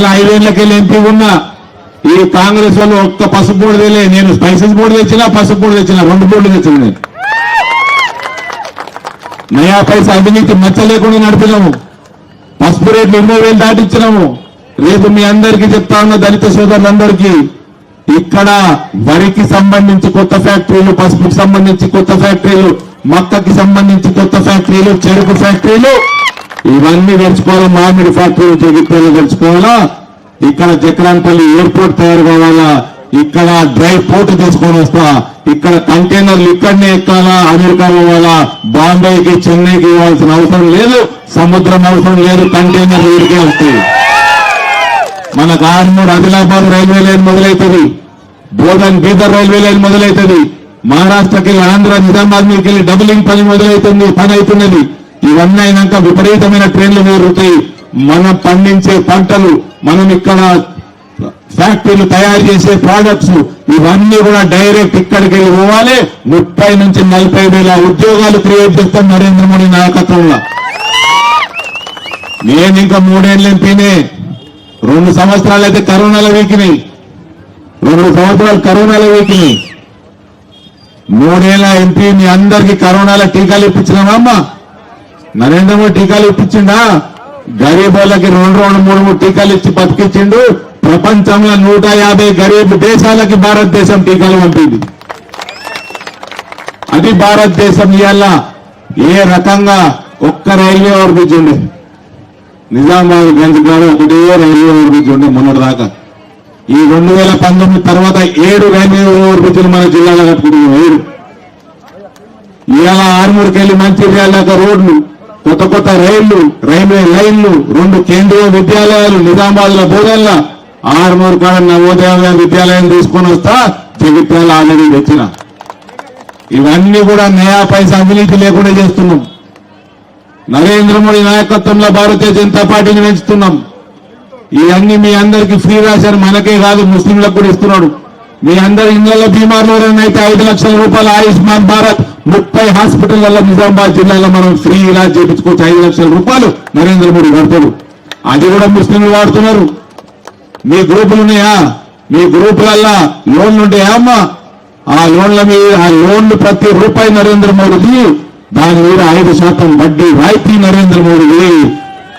ఇలా ఐదేళ్ళకెళ్ళి ఎంపీ ఉన్నా ఈ కాంగ్రెస్ వాళ్ళు ఒక్క పసుపు బోర్డు తెలే నేను స్పైసెస్ బోర్డు తెచ్చినా పసుపు బోర్డు తెచ్చినా రెండు బోర్డు తెచ్చిన నేను. నయా పైసా అవినీతి మచ్చ లేకుండా నడిపినాము. పసుపు రేట్లు ఎన్నో వేలు దాటించినాము రేపు మీ అందరికీ చెప్తా ఉన్న దళిత సోదరులందరికీ ఇక్కడ వరికి సంబంధించి కొత్త ఫ్యాక్టరీలు పసుపుకి సంబంధించి కొత్త ఫ్యాక్టరీలు మక్కకి సంబంధించి కొత్త ఫ్యాక్టరీలు చెరుకు ఫ్యాక్టరీలు ఇవన్నీ తెచ్చుకోవాలా మామిడి ఫ్యాక్టరీలు జగిత్యాలు తెచ్చుకోవాలా ఇక్కడ చక్రాన్పల్లి ఎయిర్పోర్ట్ తయారు కావాలా? ఇక్కడ డ్రై పోర్ట్ తీసుకొని వస్తా. ఇక్కడ కంటైనర్లు ఇక్కడనే ఎక్కాలా? అమెరికా పోవాలా? బాంబేకి చెన్నైకి ఇవ్వాల్సిన అవసరం లేదు. సముద్రం అవసరం లేదు. కంటైనర్లు వీడికే వస్తాయి. మన ఆర్మూర్ ఆదిలాబాద్ రైల్వే లైన్ మొదలైతుంది. బోధన్ బీదర్ రైల్వే లైన్ మొదలవుతుంది మహారాష్ట్రకి ఆంధ్ర నిజామాబాద్ మీదకి వెళ్ళి డబులింగ్ పని మొదలైతుంది పని అవుతున్నది. ఇవన్నీ అయినాక విపరీతమైన ట్రైన్లు వేరుతాయి మనం పండించే పంటలు మనం ఇక్కడ ఫ్యాక్టరీలు తయారు చేసే ప్రోడక్ట్స్ ఇవన్నీ కూడా డైరెక్ట్ ఇక్కడికి వెళ్ళి పోవాలి. ముప్పై నుంచి నలభై వేల ఉద్యోగాలు క్రియేట్ చేస్తాం నరేంద్ర మోడీ నాయకత్వంలో. నేను ఇంకా మూడేళ్ళు ఎంపీనే. రెండు సంవత్సరాలు అయితే కరోనాలో వీకినాయి. రెండు సంవత్సరాలు కరోనాలో వీకినాయి. మూడేళ్ళ ఎంపీ మీ అందరికి కరోనాల టీకాలు ఇప్పించినామా అమ్మా? నరేంద్ర మోడీ టీకాలు ఇప్పించిండా? గరీబ్ రెండు రెండు మూడు మూడు టీకాలు ఇచ్చి బతికిచ్చిండు. ప్రపంచంలో నూట యాభై గరీబ్ దేశాలకి భారతదేశం టీకాలు పంపింది. అది భారతదేశం ఇవాళ ఏ రకంగా ఒక్క రైల్వే ఓవర్ బ్రిడ్జ్ ఉండే నిజామాబాద్ గంజ్ కాడ ఒకటే రైల్వే ఓవర్ బ్రిడ్జ్ ఉండే మొన్నటి దాకా ఈ రెండు వేల పంతొమ్మిది తర్వాత ఏడు రైల్వే ఓవర్ బ్రిడ్జ్లు మన జిల్లాలో కట్టుకుంటున్నాం. ఏడు. ఇవాళ ఆరుమూరుకెళ్ళి మంచిర్యాల దాకా రోడ్లు. కొత్త కొత్త రైళ్ళు రైల్వే లైన్లు రెండు కేంద్రీయ విద్యాలయాలు నిజామాబాద్లో బోధనల. ఆరుమూరు కాడ నవోదయ విద్యాలయం తీసుకొని వస్తా జగిత్యాల ఆల్రెడీ తెచ్చిన. ఇవన్నీ కూడా నయా పైసా అవినీతి లేకుండా చేస్తున్నాం. నరేంద్ర మోడీ నాయకత్వంలో భారతీయ జనతా పార్టీని పెంచుతున్నాం. ఇవన్నీ మీ అందరికి ఫ్రీ రాశారు మనకే కాదు ముస్లింలకు కూడా ఇస్తున్నాడు. మీ అందరి ఇళ్ళలో బీమార్లు అయితే ఐదు లక్షల రూపాయల ఆయుష్మాన్ భారత్ హాస్పిటల్ హాస్పిటళ్ళలో నిజామాబాద్ జిల్లాలో మనం ఫ్రీ ఇలాజ్ చేయించుకోవచ్చు. ఐదు లక్షల రూపాయలు నరేంద్ర మోడీ కడతాడు. అది కూడా ముస్లింలు వాడుతున్నారు. మీ గ్రూపులు ఉన్నాయా? మీ గ్రూపులల్లా లోన్లు ఉంటాయా అమ్మా? ఆ లోన్ల మీద ఆ లోన్లు ప్రతి రూపాయి నరేంద్ర మోడీది. దాని మీద ఐదు శాతం వడ్డీ రాయితీ నరేంద్ర మోడీది.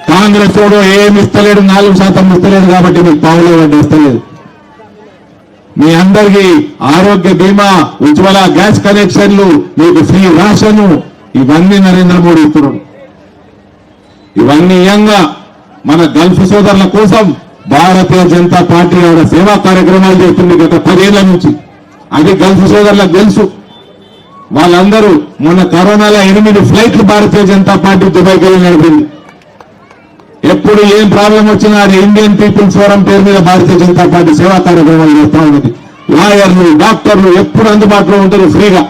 కాంగ్రెస్ వాడు ఏమి ఇస్తలేడు నాలుగు శాతం ఇస్తలేడు కాబట్టి మీకు పావులో వడ్డీ ఇస్తలేదు. మీ అందరికీ ఆరోగ్య బీమా ఉజ్వల గ్యాస్ కనెక్షన్లు మీకు ఫ్రీ రాషను ఇవన్నీ నరేంద్ర మోడీ ఇస్తున్నాడు ఇవన్నీ ఇయంగా మన గల్ఫ్ సోదరుల కోసం భారతీయ జనతా పార్టీ ఆవిడ సేవా కార్యక్రమాలు చేస్తుంది గత పదేళ్ళ నుంచి. అది గల్ఫ్ సోదరులకు తెలుసు వాళ్ళందరూ మొన్న కరోనాలో ఎనిమిది ఫ్లైట్లు భారతీయ జనతా పార్టీ దుబాయ్కి వెళ్ళి నడిపింది. ఎప్పుడు ఏం ప్రాబ్లం వచ్చినా అది ఇండియన్ పీపుల్స్ ఫోరం పేరు మీద భారతీయ జనతా పార్టీ సేవా కార్యక్రమాలు చేస్తా ఉన్నది. లాయర్లు డాక్టర్లు ఎప్పుడు అందుబాటులో ఉంటారు ఫ్రీగా.